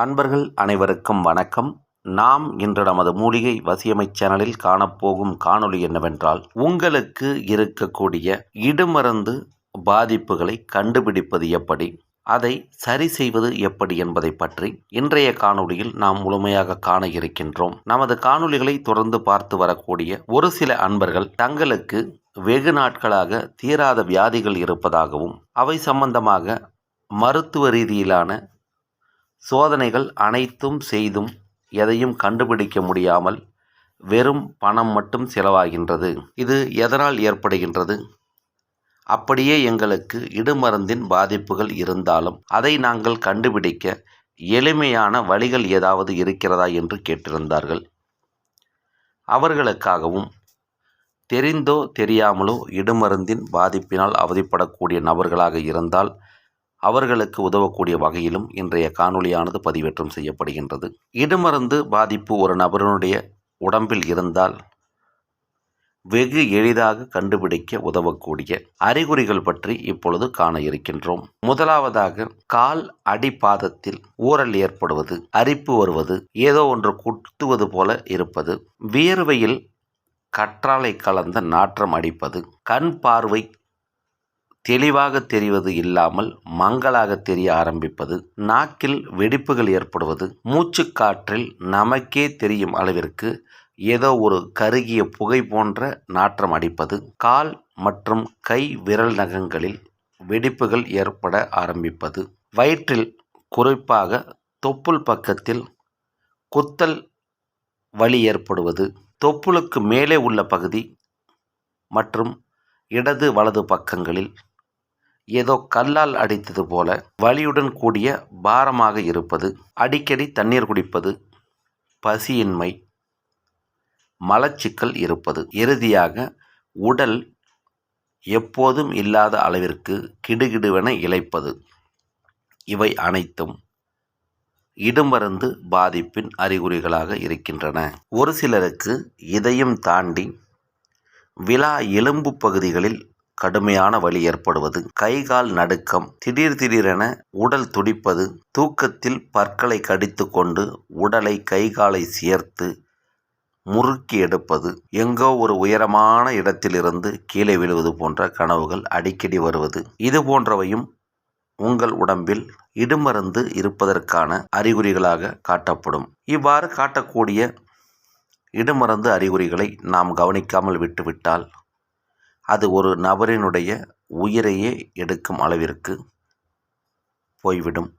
அன்பர்கள் அனைவருக்கும் வணக்கம். நாம் இன்று நமது மூலிகை வசியமை சேனலில் காணப்போகும் காணொளி என்னவென்றால் உங்களுக்கு இருக்கக்கூடிய இடுமருந்து பாதிப்புகளை கண்டுபிடிப்பது எப்படி அதை சரி செய்வது எப்படி என்பதை பற்றி இன்றைய காணொளியில் நாம் முழுமையாக காண இருக்கின்றோம். நமது காணொளிகளை தொடர்ந்து பார்த்து வரக்கூடிய ஒரு சில அன்பர்கள் தங்களுக்கு வெகு நாட்களாக தீராத வியாதிகள் இருப்பதாகவும் அவை சம்பந்தமாக மருத்துவ ரீதியிலான சோதனைகள் அனைத்தும் செய்தும் எதையும் கண்டுபிடிக்க முடியாமல் வெறும் பணம் மட்டும் செலவாகின்றது. இது எதனால் ஏற்படுகின்றது? அப்படியே எங்களுக்கு இடுமருந்தின் பாதிப்புகள் இருந்தாலும் அதை நாங்கள் கண்டுபிடிக்க எளிமையான வழிகள் ஏதாவது இருக்கிறதா என்று கேட்டிருந்தார்கள். அவர்களுக்காகவும் தெரிந்தோ தெரியாமலோ இடுமருந்தின் பாதிப்பினால் அவதிப்படக்கூடிய நபர்களாக இருந்தால் அவர்களுக்கு உதவக்கூடிய வகையிலும் இன்றைய காணொளியானது பதிவேற்றம் செய்யப்படுகின்றது. இடுமருந்து பாதிப்பு ஒரு நபரினுடைய உடம்பில் இருந்தால் வெகு எளிதாக கண்டுபிடிக்க உதவக்கூடிய அறிகுறிகள் பற்றி இப்பொழுது காண இருக்கின்றோம். முதலாவதாக கால் அடிப்பாதத்தில் ஊரல் ஏற்படுவது அரிப்பு வருவது ஏதோ ஒன்று குத்துவது போல இருப்பது வியர்வையில் கற்றாழை கலந்த நாற்றம் அடிப்பது கண் பார்வை தெளிவாக தெரிவது இல்லாமல் மங்களாக தெரிய ஆரம்பிப்பது நாக்கில் வெடிப்புகள் ஏற்படுவது மூச்சுக்காற்றில் நமக்கே தெரியும் அளவிற்கு ஏதோ ஒரு கருகிய புகை போன்ற நாற்றம் அடிப்பது கால் மற்றும் கை விரல் நகங்களில் வெடிப்புகள் ஏற்பட ஆரம்பிப்பது. வயிற்றில் குறிப்பாக தொப்புள் பக்கத்தில் குத்தல் வலி ஏற்படுவது. தொப்புளுக்கு மேலே உள்ள பகுதி மற்றும் இடது வலது பக்கங்களில் ஏதோ கல்லால் அடித்தது போல வலியுடன் கூடிய பாரமாக இருப்பது அடிக்கடி தண்ணீர் குடிப்பது பசியின்மை மலச்சிக்கல் இருப்பது. இறுதியாக உடல் எப்போதும் இல்லாத அளவிற்கு கிடுகிடுவென இழைப்பது. இவை அனைத்தும் இடுமருந்து பாதிப்பின் அறிகுறிகளாக இருக்கின்றன. ஒரு சிலருக்கு இதையும் தாண்டி விழா எலும்பு பகுதிகளில் கடுமையான வலி ஏற்படுவது கைகால் நடுக்கம் திடீர் திடீரென உடல் துடிப்பது தூக்கத்தில் பற்களை கடித்து கொண்டு உடலை கைகாலை சேர்த்து முறுக்கி எடுப்பது எங்கோ ஒரு உயரமான இடத்திலிருந்து கீழே விழுவது போன்ற கனவுகள் அடிக்கடி வருவது. இது போன்றவையும் உங்கள் உடம்பில் இடுமருந்து இருப்பதற்கான அறிகுறிகளாக காட்டப்படும். இவ்வாறு காட்டக்கூடிய இடுமருந்து அறிகுறிகளை நாம் கவனிக்காமல் விட்டுவிட்டால் அது ஒரு நபரினுடைய உயிரையே எடுக்கும் அளவிற்கு போய்விடும்.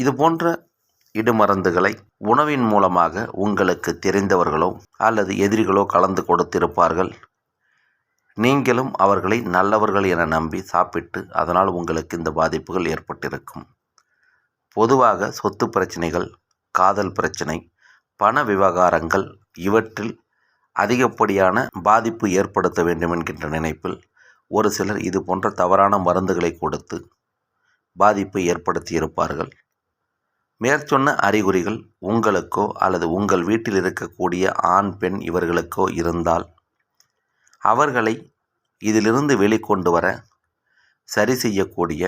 இது போன்ற இடுமருந்துகளை உணவின் மூலமாக உங்களுக்கு தெரிந்தவர்களோ அல்லது எதிரிகளோ கலந்து கொடுத்திருப்பார்கள். நீங்களும் அவர்களை நல்லவர்கள் என நம்பி சாப்பிட்டு அதனால் உங்களுக்கு இந்த பாதிப்புகள் ஏற்பட்டிருக்கும். பொதுவாக சொத்து பிரச்சனைகள் காதல் பிரச்சனை பண விவகாரங்கள் இவற்றில் அதிகப்படியான பாதிப்பு ஏற்படுத்த வேண்டும் என்கின்ற நினைப்பில் ஒரு சிலர் இது போன்ற தவறான மருந்துகளை கொடுத்து பாதிப்பை ஏற்படுத்தியிருப்பார்கள். மேற்சொன்ன அறிகுறிகள் உங்களுக்கோ அல்லது உங்கள் வீட்டில் இருக்கக்கூடிய ஆண் பெண் இவர்களுக்கோ இருந்தால் அவர்களை இதிலிருந்து வெளிக்கொண்டு வர சரி செய்யக்கூடிய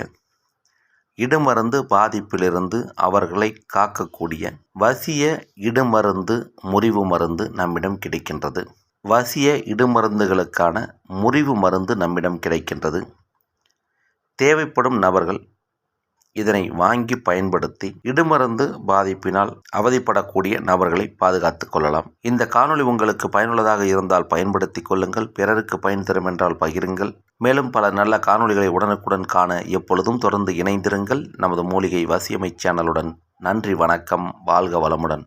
இடுமருந்து பாதிப்பிலிருந்து அவர்களை காக்கக்கூடிய வசிய இடுமருந்து முறிவு மருந்து நம்மிடம் கிடைக்கின்றது. வசிய இடுமருந்துகளுக்கான முறிவு மருந்து நம்மிடம் கிடைக்கின்றது. தேவைப்படும் நபர்கள் இதனை வாங்கி பயன்படுத்தி இடுமருந்து பாதிப்பினால் அவதிப்படக்கூடிய நபர்களை பாதுகாத்துக் கொள்ளலாம். இந்த காணொளி உங்களுக்கு பயனுள்ளதாக இருந்தால் பயன்படுத்திக் கொள்ளுங்கள். பிறருக்கு பயன் தரும் என்றால் பகிருங்கள். மேலும் பல நல்ல காணொளிகளை உடனுக்குடன் காண எப்பொழுதும் தொடர்ந்து இணைந்திருங்கள். நமது மூலிகை வசியமை சேனலுடன் நன்றி வணக்கம். வாழ்க வளமுடன்.